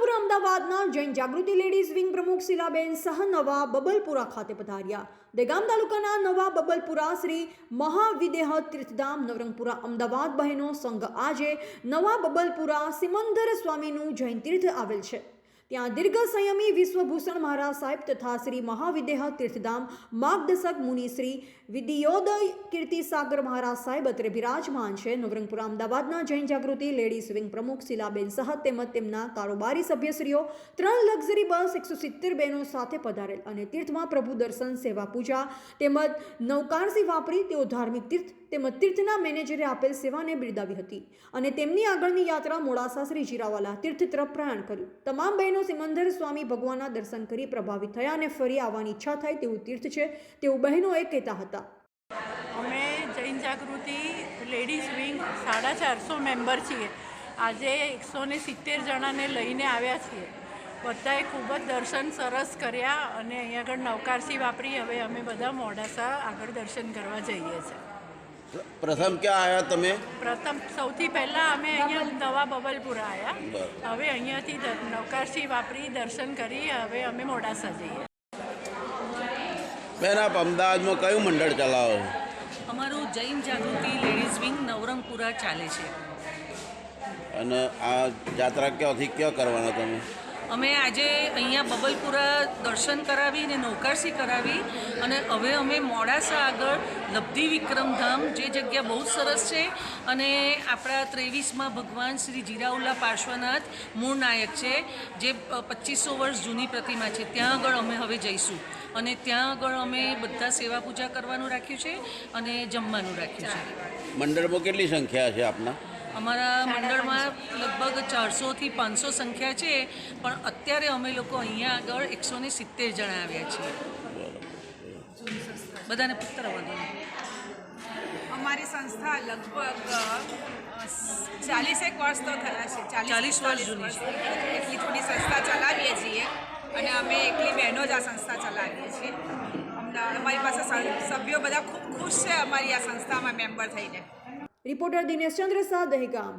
નવરંગપુરા અમદાવાદના Jain Jagruti ladies wing પ્રમુખ શિલાબેન સહ નવા બબલપુરા ખાતે પધાર્યા. દેગામ તાલુકાના નવા બબલપુરા શ્રી મહાવિદેહ તીર્થધામ નવરંગપુરા અમદાવાદ બહેનો સંઘ આજે નવા બબલપુરા સિમંદર સ્વામીનું જૈન તીર્થ આવેલ છે. ત્યાં દીર્ઘ સંયમી વિશ્વભૂષણ મહારાજ સાહેબ તથા શ્રી મહાવિદેહ તીર્થધામ માર્ગદર્શક મુનિ શ્રી વિદિયોદય કીર્તિસાગર મહારાજ સાહેબ અત્રે બિરાજમાન છે. નવરંગપુરા અમદાવાદના જૈન જાગૃતિ લેડીઝ વિંગ પ્રમુખ શીલાબેન સહ તેમજ તેમના કારોબારી સભ્યશ્રીઓ ત્રણ લક્ઝરી બસ એકસો સિત્તેર બહેનો સાથે પધારેલ અને તીર્થમાં પ્રભુ દર્શન, સેવા પૂજા તેમજ નૌકારસી વાપરી તેઓ ધાર્મિક તીર્થ તેમજ તીર્થના મેનેજરે આપેલ સેવાને બિરદાવી હતી અને તેમની આગળની યાત્રા મોડાસા શ્રી જીરાવાલા તીર્થ તરફ પ્રયાણ કર્યું. તમામ બહેનો સિમંદર સ્વામી ભગવાનના દર્શન કરી પ્રભાવિત થયા અને ફરી આવવાની ઈચ્છા થાય તેવું તીર્થ છે તેવું બહેનોએ કહેતા હતા. અમે જૈન જાગૃતિ લેડીઝ વિંગ સાડા ચારસો મેમ્બર છીએ. આજે એકસો ને સિત્તેર જણાને લઈને આવ્યા છીએ. બધાએ ખૂબ જ દર્શન સરસ કર્યા અને અહીંયા આગળ નવકારસી વાપરી. હવે અમે બધા મોડાસા આગળ દર્શન કરવા જઈએ છીએ. પ્રથમ ક્યાં આવ્યા તમે? પ્રથમ સૌથી પહેલાં અમે અહીંયા નવા બબલપુરા આવ્યા હવે અહીંયાથી નૌકાશી વાપરી દર્શન કરી હવે અમે મોડાસા જઈએ. બેન આપ અમદાવાદમાં કયું મંડળ ચલાવો? અમારું જૈન જાગૃતિ લેડીઝ વિંગ નવરંગપુરા ચાલે છે. અને આ જાત્રા ક્યાંથી ક્યાં કરવાના તમે? અમે આજે અહીંયા બબલપુરા દર્શન કરાવી અને નૌકારસી કરાવી અને હવે અમે મોડાસા આગળ લબ્ધિ વિક્રમધામ જે જગ્યા બહુ જ સરસ છે અને આપણા ત્રેવીસમાં ભગવાન શ્રી જીરાઉલ્લા પાર્શ્વનાથ મૂળ નાયક છે જે પચીસો વર્ષ જૂની પ્રતિમા છે. ત્યાં આગળ અમે હવે જઈશું અને ત્યાં આગળ અમે બધા સેવા પૂજા કરવાનું રાખ્યું છે અને જમવાનું રાખ્યું છે. મંડળમાં કેટલી સંખ્યા છે આપના? અમારા મંડળમાં ચારસોથી પાંચસો સંખ્યા છે પણ અત્યારે અમે લોકો અહીંયા આગળ એકસો ને સિત્તેર જણા આવ્યા છીએ. બધાને પુત્ર વધુ અમારી સંસ્થા લગભગ ચાલીસેક વર્ષ તો થયા છે ચાલીસ વર્ષ જૂની છે. એટલી જૂની સંસ્થા ચલાવીએ છીએ અને અમે એકલી બહેનો જ આ સંસ્થા ચલાવીએ છીએ. અમદાવાદ અમારી પાસે સભ્યો બધા ખૂબ ખુશ છે અમારી આ સંસ્થામાં મેમ્બર થઈને. રિપોર્ટર દિનેશ ચંદ્ર શાહ દહેગામ.